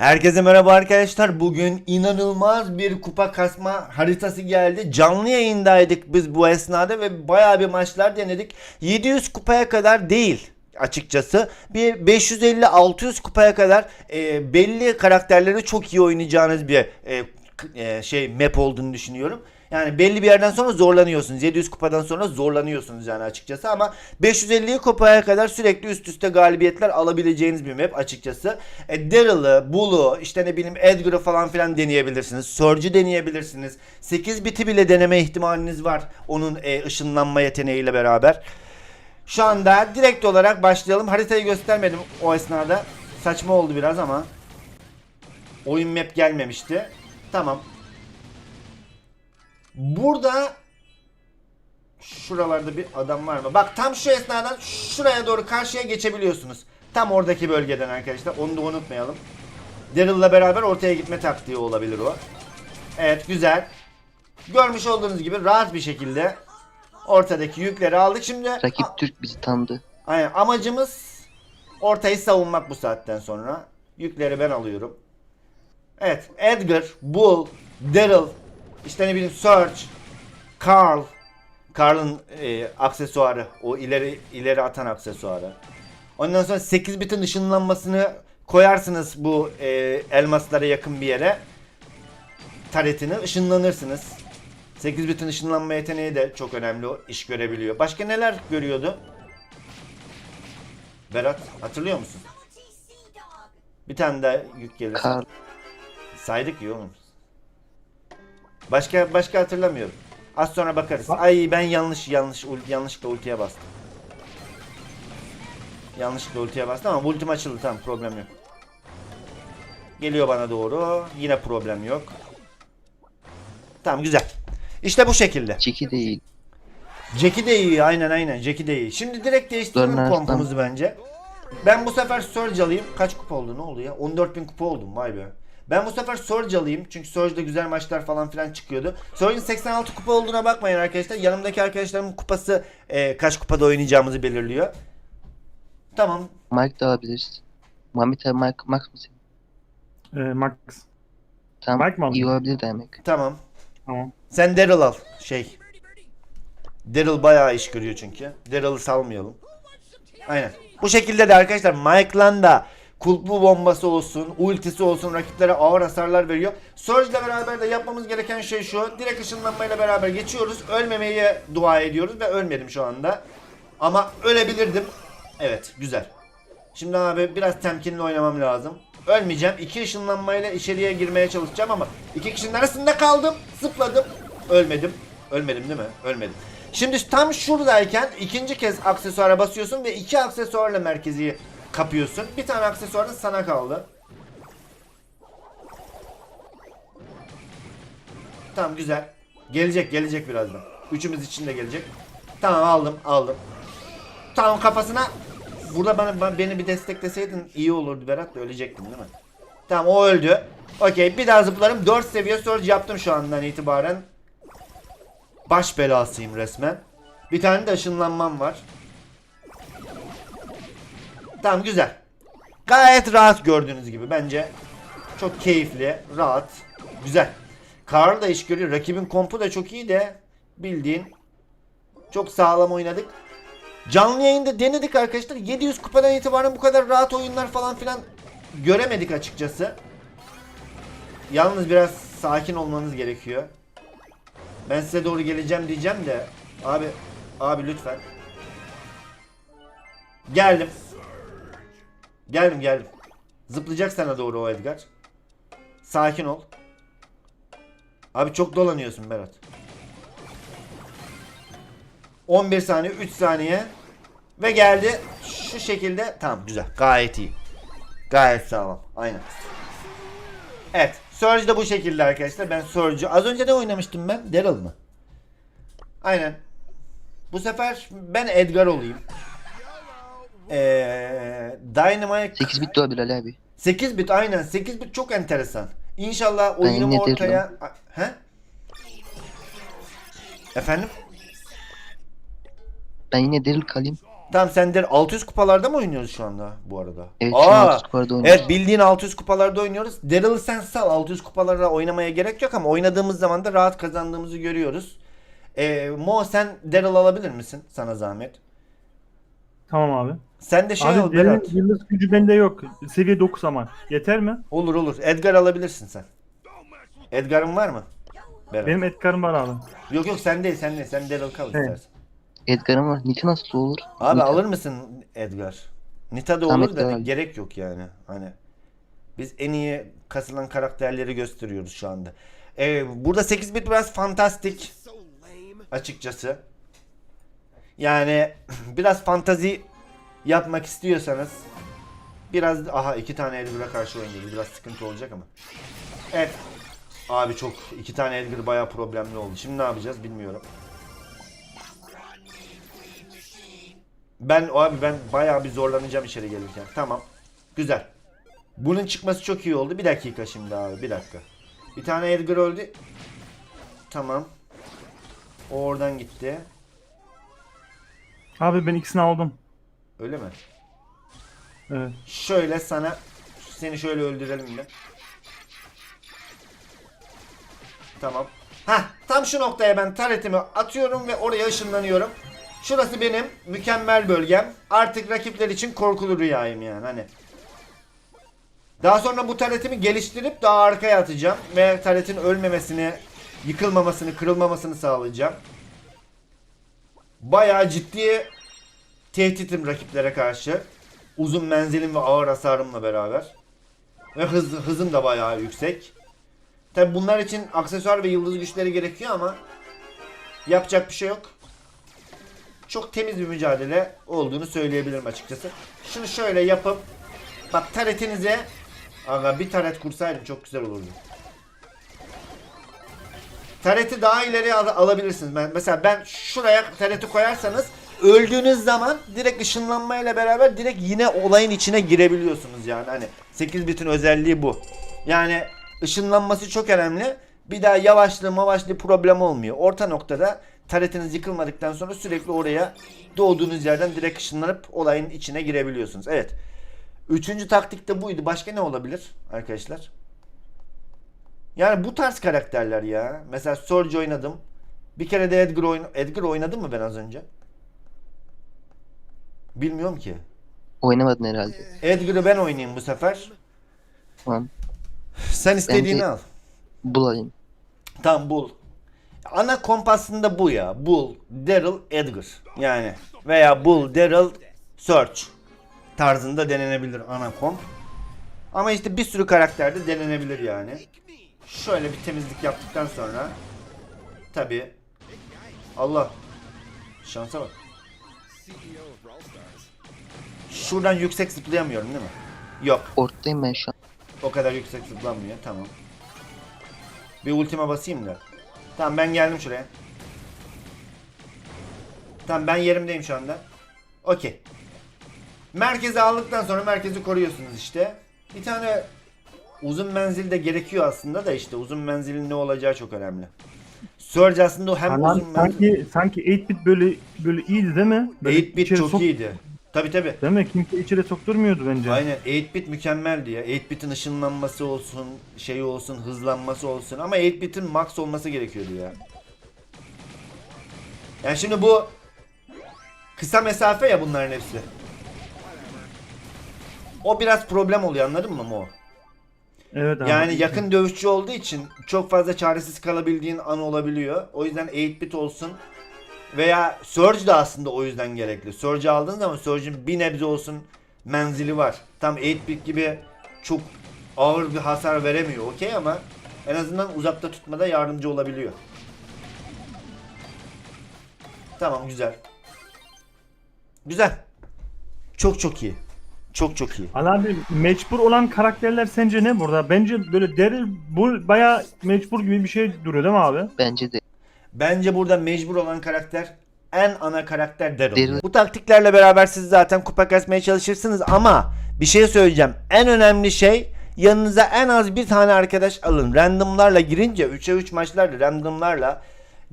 Herkese merhaba arkadaşlar. Bugün inanılmaz bir kupa kasma haritası geldi. Canlı yayındaydık biz bu esnada ve bayağı bir maçlar denedik. 700 kupaya kadar değil açıkçası. Bir 550-600 kupaya kadar e, belli karakterleri çok iyi oynayacağınız bir e, e, şey map olduğunu düşünüyorum. Yani belli bir yerden sonra zorlanıyorsunuz. 700 kupadan sonra zorlanıyorsunuz yani açıkçası ama 550 kupaya kadar sürekli üst üste galibiyetler alabileceğiniz bir map açıkçası. E, Daryl'ı, Bull'u, işte ne bileyim Edgar'ı falan filan deneyebilirsiniz. Surge'ü deneyebilirsiniz. 8 biti bile deneme ihtimaliniz var onun e, ışınlanma yeteneğiyle beraber. Şu anda direkt olarak başlayalım. Haritayı göstermedim o esnada. Saçma oldu biraz ama. Oyun map gelmemişti. Tamam. Burada şuralarda bir adam var mı? Bak tam şu esnadan şuraya doğru karşıya geçebiliyorsunuz. Tam oradaki bölgeden arkadaşlar. Onu da unutmayalım. Daryl'la beraber ortaya gitme taktiği olabilir o. Evet güzel. Görmüş olduğunuz gibi rahat bir şekilde ortadaki yükleri aldık. Şimdi Rakip Türk bizi tanıdı. Aynen amacımız ortayı savunmak bu saatten sonra. Yükleri ben alıyorum. Evet Edgar, Bull, Daryl, işte ne bileyim Surge, Carl, Carl'ın e, aksesuarı, o ileri ileri atan aksesuarı. Ondan sonra 8 bitin ışınlanmasını koyarsınız bu e, elmaslara yakın bir yere. Taretini ışınlanırsınız. 8 bitin ışınlanma yeteneği de çok önemli o iş görebiliyor. Başka neler görüyordu? Berat hatırlıyor musun? Bir tane daha yük gelir. Saydık ya oğlum. Başka başka hatırlamıyorum. Az sonra bakarız. Ay ben yanlış yanlış ul- yanlışlıkla ultiye bastım. Yanlışlıkla ultiye bastım ama ultim açıldı tamam problem yok. Geliyor bana doğru. Yine problem yok. Tamam güzel. İşte bu şekilde. Çeki değil. Jackie de iyi aynen aynen Jackie de iyi. Şimdi direkt değiştirelim kompumuzu bence. Ben bu sefer Surge alayım. Kaç kupa oldu ne oldu ya? 14.000 kupa oldum vay be. Ben bu sefer Surge alayım. Çünkü Surge'da güzel maçlar falan filan çıkıyordu. Surge'in 86 kupa olduğuna bakmayın arkadaşlar. Yanımdaki arkadaşlarımın kupası e, kaç kupada oynayacağımızı belirliyor. Tamam. Mike de alabiliriz. Abi Mike, Max mı senin? Ee, Max. Tamam. Mike mi aldın? iyi olabilir demek. Tamam. Tamam. Sen Daryl al. Şey. Daryl bayağı iş görüyor çünkü. Daryl'ı salmayalım. Aynen. Bu şekilde de arkadaşlar Mike'lan da kulplu bombası olsun, ultisi olsun rakiplere ağır hasarlar veriyor. Surge ile beraber de yapmamız gereken şey şu. Direkt ışınlanmayla beraber geçiyoruz. Ölmemeye dua ediyoruz ve ölmedim şu anda. Ama ölebilirdim. Evet güzel. Şimdi abi biraz temkinli oynamam lazım. Ölmeyeceğim. İki ışınlanmayla içeriye girmeye çalışacağım ama iki kişinin arasında kaldım. Zıpladım. Ölmedim. Ölmedim değil mi? Ölmedim. Şimdi tam şuradayken ikinci kez aksesuara basıyorsun ve iki aksesuarla merkezi kapıyorsun. Bir tane aksesuar da sana kaldı. Tamam güzel. Gelecek gelecek birazdan. Üçümüz için de gelecek. Tamam aldım aldım. Tamam kafasına Burada bana, beni bir destekleseydin iyi olurdu Berat da ölecektim değil mi? Tamam o öldü. Okey bir daha zıplarım. 4 seviye surge yaptım şu andan itibaren. Baş belasıyım resmen. Bir tane de ışınlanmam var. Tamam güzel. Gayet rahat gördüğünüz gibi bence. Çok keyifli, rahat, güzel. Karl da iş görüyor. Rakibin kompu da çok iyi de bildiğin çok sağlam oynadık. Canlı yayında denedik arkadaşlar. 700 kupadan itibaren bu kadar rahat oyunlar falan filan göremedik açıkçası. Yalnız biraz sakin olmanız gerekiyor. Ben size doğru geleceğim diyeceğim de abi abi lütfen. Geldim. Geldim geldim. Zıplayacak sana doğru o Edgar. Sakin ol. Abi çok dolanıyorsun Berat. 11 saniye 3 saniye. Ve geldi. Şu şekilde. Tamam güzel. Gayet iyi. Gayet sağlam. Aynen. Evet Surge de bu şekilde arkadaşlar. Ben Surge'ü az önce de oynamıştım ben. Daryl mı aynen. Bu sefer ben Edgar olayım ee, Dynamite 8 bit de olabilir Ali abi. 8 bit aynen 8 bit çok enteresan İnşallah oyunumu yine ortaya he efendim Ben yine Daryl kalayım. Tamam sen de 600 kupalarda mı oynuyoruz şu anda bu arada? Evet, şu an Aa, 600 kupada oynuyoruz. Evet bildiğin 600 kupalarda oynuyoruz. Daryl'ı sen sal 600 kupalarda oynamaya gerek yok ama oynadığımız zaman da rahat kazandığımızı görüyoruz. Ee, Mo sen Daryl alabilir misin? Sana zahmet. Tamam abi. Sen de şey al abi derin Berat. yıldız gücü bende yok. Seviye 9 ama. Yeter mi? Olur olur. Edgar alabilirsin sen. Edgar'ın var mı? Berat. Benim Edgar'ım var abi. Yok yok sen değil sen değil. Sen Daryl kal Evet. istersen. Edgar'ım var. Nita nasıl olur? Abi Nita. alır mısın Edgar? Nita da Tamam, olur da Edgar al. gerek yok yani. Hani biz en iyi kasılan karakterleri gösteriyoruz şu anda. Ee, burada 8 bit biraz fantastik açıkçası. Yani biraz fantazi yapmak istiyorsanız biraz aha iki tane Edgar'a karşı oynuyoruz. Biraz sıkıntı olacak ama. Evet. Abi çok iki tane Edgar bayağı problemli oldu. Şimdi ne yapacağız bilmiyorum. Ben abi ben bayağı bir zorlanacağım içeri gelirken. Tamam. Güzel. Bunun çıkması çok iyi oldu. Bir dakika şimdi abi. Bir dakika. Bir tane Edgar öldü. Tamam. O oradan gitti. Abi ben ikisini aldım. Öyle mi? Evet. Şöyle sana seni şöyle öldürelim de. Tamam. Ha, tam şu noktaya ben taretimi atıyorum ve oraya ışınlanıyorum. Şurası benim mükemmel bölgem. Artık rakipler için korkulu rüyayım yani hani. Daha sonra bu taretimi geliştirip daha arkaya atacağım ve taretin ölmemesini, yıkılmamasını, kırılmamasını sağlayacağım. Bayağı ciddi tehditim rakiplere karşı. Uzun menzilim ve ağır hasarımla beraber. Ve hız, hızım da bayağı yüksek. Tabi bunlar için aksesuar ve yıldız güçleri gerekiyor ama yapacak bir şey yok. Çok temiz bir mücadele olduğunu söyleyebilirim açıkçası. Şunu şöyle yapıp bak taretinize Aga bir taret kursaydım çok güzel olurdu. Tareti daha ileri al- alabilirsiniz. Ben, mesela ben şuraya tareti koyarsanız öldüğünüz zaman direkt ışınlanmayla beraber direkt yine olayın içine girebiliyorsunuz yani. Hani 8 bitin özelliği bu. Yani ışınlanması çok önemli. Bir daha yavaşlığı mavaşlığı problem olmuyor. Orta noktada taretiniz yıkılmadıktan sonra sürekli oraya doğduğunuz yerden direkt ışınlanıp olayın içine girebiliyorsunuz. Evet. Üçüncü taktik de buydu. Başka ne olabilir arkadaşlar? Yani bu tarz karakterler ya. Mesela Surge oynadım. Bir kere de Edgar, oyn Edgar oynadım mı ben az önce? Bilmiyorum ki. Oynamadın herhalde. Edgar'ı ben oynayayım bu sefer. Tamam. Sen istediğini Bence- al. Bulayım. Tamam bul. Ana kompasında bu ya. Bul, Daryl, Edgar. Yani veya bul, Daryl, Search tarzında denenebilir ana komp. Ama işte bir sürü karakterde denenebilir yani. Şöyle bir temizlik yaptıktan sonra tabi Allah şansa bak. Şuradan yüksek zıplayamıyorum değil mi? Yok. Ortadayım ben şu an. O kadar yüksek zıplanmıyor. Tamam. Bir ultima basayım da. Tamam ben geldim şuraya. Tamam ben yerimdeyim şu anda. Okey. Merkezi aldıktan sonra merkezi koruyorsunuz işte. Bir tane uzun menzil de gerekiyor aslında da işte uzun menzilin ne olacağı çok önemli. Surge aslında o hem Alan uzun sanki sanki 8-bit böyle böyle iyiydi değil mi? Böyle 8 bit içeri çok sok- iyiydi. Tabi tabi. Değil mi? Kimse içeri sokturmuyordu bence. Aynen 8-bit mükemmeldi ya. 8-bit'in ışınlanması olsun, şey olsun, hızlanması olsun ama 8-bit'in max olması gerekiyordu ya. Yani şimdi bu kısa mesafe ya bunların hepsi. O biraz problem oluyor anladın mı Mo? Evet abi. Yani yakın dövüşçü olduğu için çok fazla çaresiz kalabildiğin an olabiliyor. O yüzden 8-bit olsun veya Surge de aslında o yüzden gerekli. Surge aldığın zaman Surge'in bir nebze olsun menzili var. Tam 8-bit gibi çok ağır bir hasar veremiyor okey ama en azından uzakta tutmada yardımcı olabiliyor. Tamam güzel. Güzel. Çok çok iyi. Çok çok iyi. Ali abi mecbur olan karakterler sence ne burada? Bence böyle Daryl bu baya mecbur gibi bir şey duruyor değil mi abi? Bence de. Bence burada mecbur olan karakter en ana karakter Daryl. Daryl. Bu taktiklerle beraber siz zaten kupa kasmaya çalışırsınız ama bir şey söyleyeceğim. En önemli şey yanınıza en az bir tane arkadaş alın. Randomlarla girince 3'e 3 maçlarda randomlarla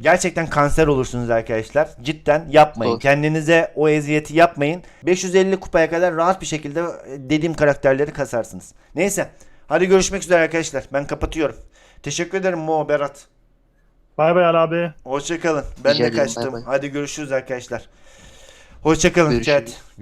Gerçekten kanser olursunuz arkadaşlar. Cidden yapmayın. Doğru. Kendinize o eziyeti yapmayın. 550 kupaya kadar rahat bir şekilde dediğim karakterleri kasarsınız. Neyse. Hadi görüşmek üzere arkadaşlar. Ben kapatıyorum. Teşekkür ederim Mo Berat. Bay bay Ali abi. Hoşçakalın. Ben Rica de ederim, kaçtım. bay bay. Hadi görüşürüz arkadaşlar. Hoşçakalın Görüşürüz. chat. Görüşürüz.